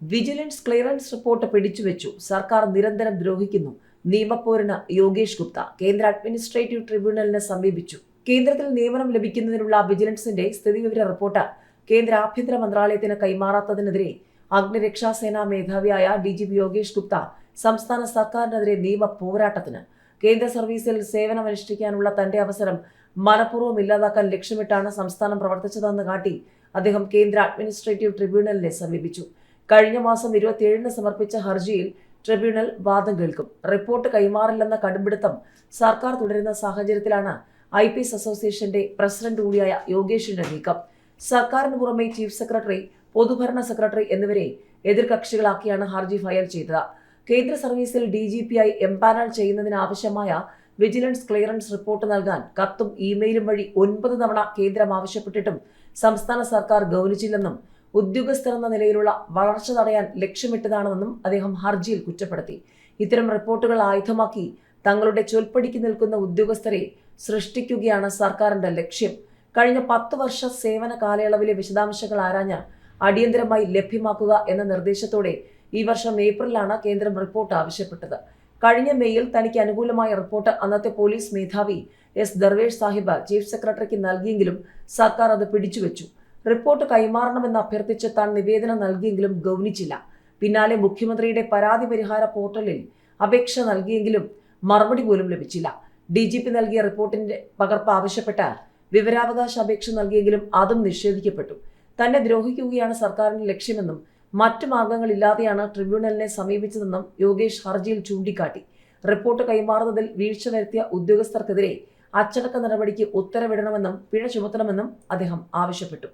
Vigilance clearance report പിടിച്ചുവെച്ചു സർക്കാർ നിരന്തരം ദ്രോഹിക്കുന്നു. നിയമപൂരണ യോഗേഷ് ഗുപ്ത കേന്ദ്ര അഡ്മിനിസ്ട്രേറ്റീവ് ട്രിബ്യൂണലിനെ സമീപിച്ചു. കേന്ദ്രത്തിൽ നിയമനം ലഭിക്കുന്നതിനുള്ള വിജിലൻസിന്റെ സ്ഥിതിവിവര റിപ്പോർട്ട് കേന്ദ്ര ആഭ്യന്തര മന്ത്രാലയത്തിന് കൈമാറാത്തതിനെതിരെ അഗ്നിരക്ഷാസേനാ മേധാവിയായ D G P Yogesh Gupta സംസ്ഥാന സർക്കാരിനെതിരെ നിയമ പോരാട്ടത്തിന് കേന്ദ്ര സർവീസിൽ സേവനമനുഷ്ഠിക്കാനുള്ള തന്റെ അവസരം മനഃപൂർവം ഇല്ലാതാക്കാൻ ലക്ഷ്യമിട്ടാണ് സംസ്ഥാനം പ്രവർത്തിച്ചതെന്ന് കാട്ടി അദ്ദേഹം കേന്ദ്ര അഡ്മിനിസ്ട്രേറ്റീവ് ട്രിബ്യൂണലിനെ സമീപിച്ചു. കഴിഞ്ഞ മാസം ഇരുപത്തിയേഴിന് സമർപ്പിച്ച ഹർജിയിൽ ട്രിബ്യൂണൽ വാദം കേൾക്കും. റിപ്പോർട്ട് കൈമാറില്ലെന്ന കടുംപിടുത്തം സർക്കാർ തുടരുന്ന സാഹചര്യത്തിലാണ് ഐ പി എസ് അസോസിയേഷന്റെ പ്രസിഡന്റ് കൂടിയായ യോഗേഷിന്റെ നീക്കം. സർക്കാരിന് പുറമെ ചീഫ് സെക്രട്ടറി പൊതുഭരണ സെക്രട്ടറി എന്നിവരെ എതിർകക്ഷികളാക്കിയാണ് ഹർജി ഫയൽ ചെയ്തത്. കേന്ദ്ര സർവീസിൽ ഡി ജി പി ആയി എംപാനൽ ചെയ്യുന്നതിനാവശ്യമായ വിജിലൻസ് ക്ലിയറൻസ് റിപ്പോർട്ട് നൽകാൻ കത്തും ഇമെയിലും വഴി ഒൻപത് തവണ കേന്ദ്രം ആവശ്യപ്പെട്ടിട്ടും സംസ്ഥാന സർക്കാർ ഗൗനിച്ചില്ലെന്നും ഉദ്യോഗസ്ഥർ എന്ന നിലയിലുള്ള വളർച്ച തടയാൻ ലക്ഷ്യമിട്ടതാണെന്നും അദ്ദേഹം ഹർജിയിൽ കുറ്റപ്പെടുത്തി. ഇത്തരം റിപ്പോർട്ടുകൾ ആയുധമാക്കി തങ്ങളുടെ ചൊൽപ്പടിക്ക് നിൽക്കുന്ന ഉദ്യോഗസ്ഥരെ സൃഷ്ടിക്കുകയാണ് സർക്കാരിന്റെ ലക്ഷ്യം. കഴിഞ്ഞ പത്ത് വർഷ സേവന കാലയളവിലെ വിശദാംശങ്ങൾ ആരാഞ്ഞ് അടിയന്തരമായി ലഭ്യമാക്കുക എന്ന നിർദ്ദേശത്തോടെ ഈ വർഷം ഏപ്രിലാണ് കേന്ദ്രം റിപ്പോർട്ട് ആവശ്യപ്പെട്ടത്. കഴിഞ്ഞ മെയ്യിൽ തനിക്ക് അനുകൂലമായ റിപ്പോർട്ട് അന്നത്തെ പോലീസ് മേധാവി എസ് ദർവേഷ് സാഹിബ് ചീഫ് സെക്രട്ടറിക്ക് നൽകിയെങ്കിലും സർക്കാർ അത് പിടിച്ചുവെച്ചു. റിപ്പോർട്ട് കൈമാറണമെന്ന് അഭ്യർത്ഥിച്ച് താൻ നിവേദനം നൽകിയെങ്കിലും ഗൗനിച്ചില്ല. പിന്നാലെ മുഖ്യമന്ത്രിയുടെ പരാതി പരിഹാര പോർട്ടലിൽ അപേക്ഷ നൽകിയെങ്കിലും മറുപടി പോലും ലഭിച്ചില്ല. ഡി ജി പി നൽകിയ റിപ്പോർട്ടിന്റെ പകർപ്പ് ആവശ്യപ്പെട്ട വിവരാവകാശ അപേക്ഷ നൽകിയെങ്കിലും അതും നിഷേധിക്കപ്പെട്ടു. തന്നെ ദ്രോഹിക്കുകയാണ് സർക്കാരിന്റെ ലക്ഷ്യമെന്നും മറ്റു മാർഗങ്ങളില്ലാതെയാണ് ട്രിബ്യൂണലിനെ സമീപിച്ചതെന്നും യോഗേഷ് ഹർജിയിൽ ചൂണ്ടിക്കാട്ടി. റിപ്പോർട്ട് കൈമാറുന്നതിൽ വീഴ്ച വരുത്തിയ ഉദ്യോഗസ്ഥർക്കെതിരെ അച്ചടക്ക നടപടിക്ക് ഉത്തരവിടണമെന്നും പിഴ ചുമത്തണമെന്നും അദ്ദേഹം ആവശ്യപ്പെട്ടു.